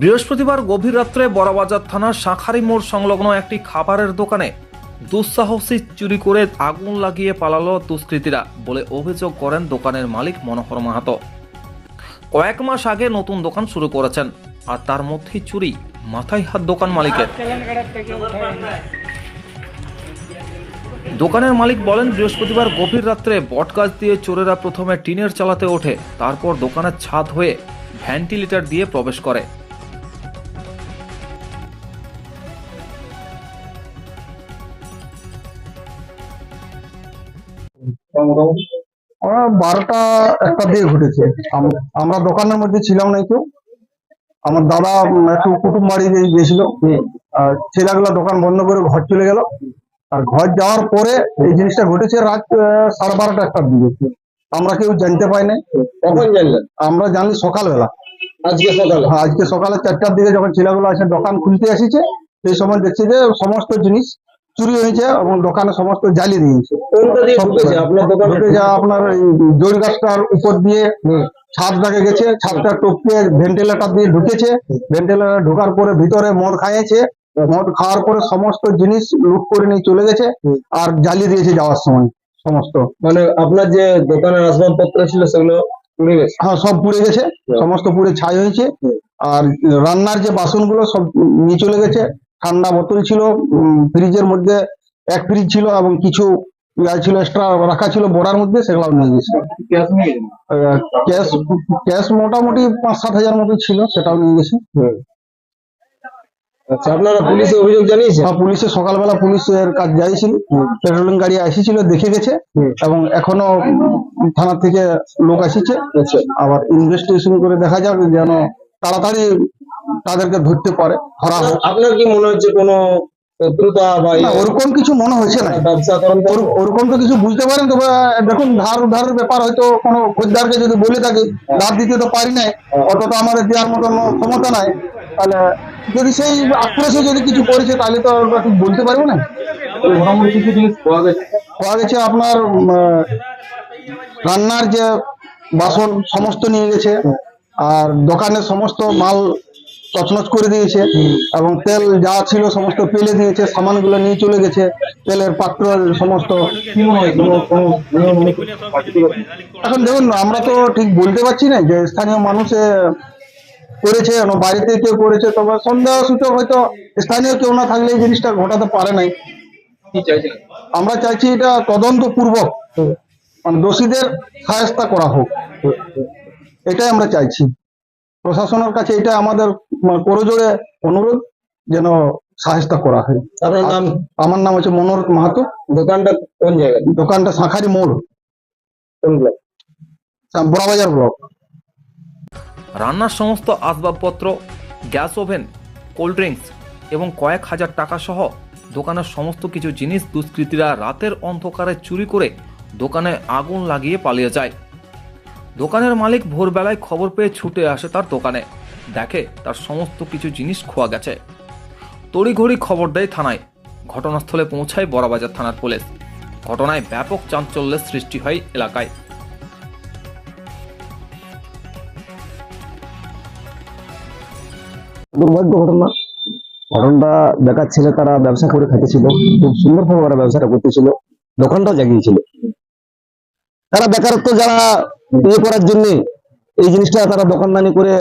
বৃহস্পতিবার গভীর রাত্রে বড়বাজার থানার শাঁখারি মোড় সংলগ্ন একটি খাবারের দোকানে দুঃসাহসী চুরি করে আগুন লাগিয়ে পালালো দুষ্কৃতীরা বলে অভিযোগ করেন দোকানের মালিক মনোহর মাহাতো। কয়েক মাস আগে নতুন দোকান শুরু করেছেন আর তার মধ্যেই চুরি মাথায় হাত দোকান মালিকের। দোকানের মালিক বলেন, বৃহস্পতিবার গভীর রাত্রে বটগাছ দিয়ে চোরেরা প্রথমে টিনের চালাতে ওঠে, তারপর দোকানের ছাদ হয়ে ভেন্টিলেটর দিয়ে প্রবেশ করে। বারোটা একটা দিয়ে ঘটেছে। আম- আমরা দোকানের মধ্যে ছিলাম না কেউ আমার দাদা একটু কুটুম বাড়ি গিয়ে- গিয়েছিল। আর ছেলেগুলো দোকান বন্ধ করে ঘর চলে গেল। আর ঘর যাওয়ার পরে এই জিনিসটা ঘটেছে রাত সাড়ে বারোটা একটার দিকে আমরা কেউ জানতে পাই না কখন জানলেন আমরা জানি সকালবেলা। আজকে সকালে? হ্যাঁ, আজকে সকালে চারটার দিকে যখন ছেলেগুলো আছে দোকান খুলতে এসেছে সেই সময় দেখছি যে সমস্ত জিনিস চুরি হয়েছে এবং দোকানে সমস্ত জ্বালিয়ে দিয়েছে। আপনার জোর গাছটার উপর দিয়ে ছাদ ছাদটাকে গেছে ছাদটা টপকে ভেন্টিলেটর দিয়ে ঢুকেছে। ভেন্টিলেটর ঢোকার পরে ভিতরে মদ খাইয়েছে। মদ খাওয়ার পরে সমস্ত জিনিস লুট করে নিয়ে চলে গেছে আর জ্বালিয়ে দিয়েছে যাওয়ার সময় সমস্ত। মানে আপনার যে দোকানের আসবাবপত্র ছিল সেগুলো হ্যাঁ সব পুড়ে গেছে সমস্ত পুড়ে ছাই হয়েছে। আর রান্নার যে বাসনগুলো সব নিয়ে চলে গেছে ঠান্ডা বোতল ছিল ফ্রিজের মধ্যে এক ফ্রিজ ছিল এবং কিছু ইয়া ছিল এক্সট্রা রাখা ছিল বড়ার মধ্যে সেগুলো নিয়ে গেছে। গ্যাস নিয়ে গেছে ক্যাশ ক্যাশ মোটামুটি পাঁচ সাত হাজার মতো ছিল সেটাও নিয়ে গেছে। আচ্ছা আপনারা পুলিশে অভিযোগ জানিয়েছেন? আর পুলিশে সকালবেলা পুলিশের কাজ যাইছিল পেট্রোলিং গাড়ি এসেছিল দেখে গেছে। এবং এখনও থানা থেকে লোক এসেছে আচ্ছা। আবার ইনভেস্টিগেশন করে দেখা যাক যেন তাড়াতাড়ি তাদেরকে ধরতে পারে ধরা হোক। আপনার কি মনে হচ্ছে কোনো শত্রুতা বা না, ওরকম কিছু মনে হচ্ছে না। ব্যবসা করেন ওরকম তো কিছু বুঝতে পারেন তবে দেখুন ধার উধারের ব্যাপার হয়তো কোনো খরিদ্দারকে যদি বলে থাকি ধার দিতে তো পারি নাই অত তো আমাদের দেওয়ার মতন ক্ষমতা নাই তাহলে যদি সেই আক্রোশে যদি কিছু করেছে তাহলে তো আমরা ঠিক বলতে পারব না? মোটামুটি কিছু জিনিস পাওয়া গেছে? পাওয়া গেছে আপনার রান্নার যে বাসন সমস্ত নিয়ে গেছে আর দোকানের সমস্ত মাল তছনছ করে দিয়েছে এবং তেল যা ছিল সমস্ত পেলে দিয়েছে সামানগুলো নিয়ে চলে গেছে। তেলের পাত্র সমস্ত এখন দেখুন আমরা তো ঠিক বলতে পারছি না যে স্থানীয় মানুষে করেছে বাড়িতে কেউ করেছে তবে সন্দেহ সূচক হয়তো স্থানীয় কেউ না থাকলে এই জিনিসটা ঘটাতে পারে নাই। আমরা চাইছি এটা তদন্ত পূর্বক মানে দোষীদের সায়স্তা করা হোক। এটাই আমরা চাইছি। প্রশাসনের কাছে এটা আমাদের মানে করজোড়ে অনুরোধ যেন সাহায্য করা হয়। আপনার নাম? আমার নাম হচ্ছে মনোর মাহাতো। দোকানটা কোন জায়গায়? দোকানটা শাঁখারি মোড়। কোন ব্লক? বড়াবাজার ব্লক। রান্নার সমস্ত আসবাবপত্র গ্যাস ওভেন কোল্ড ড্রিঙ্কস এবং কয়েক হাজার টাকা সহ দোকানের সমস্ত কিছু জিনিস দুষ্কৃতীরা রাতের অন্ধকারে চুরি করে দোকানে আগুন লাগিয়ে পালিয়ে যায়। দোকানের মালিক ভোরবেলায় খবর পেয়ে ছুটে আসে তার দোকানে। দেখে তার সমস্ত কিছু জিনিস খোয়া গেছে। তড়িঘড়ি খবর দেয় থানায়। ঘটনাস্থলে পৌঁছায় বড়বাজার থানার পুলিশ। ঘটনায় ব্যাপক চাঞ্চল্যের সৃষ্টি হয় এলাকায়। দুর্ভাগ্য ঘটনা। ঘটনাটা বেকার ছেলে তারা ব্যবসা করে খাইতেছিল, খুব সুন্দরভাবে ওরা ব্যবসাটা করতেছিল দোকানটা জাগিয়েছিল। তারা বেকারত্ব যারা ইয়ে করার জন্য এই জিনিসটা তারা দোকানদানি করে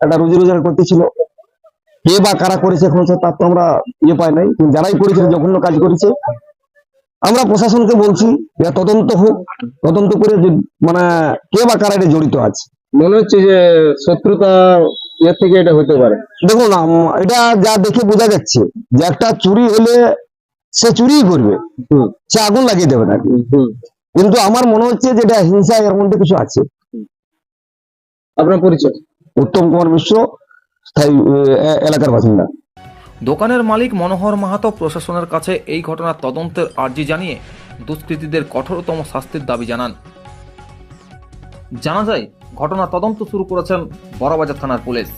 একটা রুজি রোজগার করতেছিল। কে বা কারা করেছে এখন তার তো আমরা ইয়ে পাই নাই। কিন্তু যারাই করেছে জঘন্য কাজ করেছে। আমরা প্রশাসনকে বলছি যে তদন্ত হোক তদন্ত করে যে মানে কে বা কারা এটা জড়িত আছে। মনে হচ্ছে যে শত্রুতা এর থেকে এটা হতে পারে। দেখুন এটা যা দেখে বোঝা যাচ্ছে যে একটা চুরি হলে সে চুরিই করবে। সে আগুন লাগিয়ে দেবে না হুম। কিন্তু আমার মনে হচ্ছে যে এটা হিংসা এর মধ্যে কিছু আছে। আপনার পরিচয়? উত্তম কুমার মিশ্র স্থায়ী এলাকার বাসিন্দা। দোকানের মালিক মনোহর মাহাতো প্রশাসনের কাছে এই ঘটনার তদন্তের আর্জি জানিয়ে দুষ্কৃতীদের কঠোরতম শাস্তির দাবি জানান। জানা যায় ঘটনা তদন্ত শুরু করেছেন বড়বাজার থানার পুলিশ।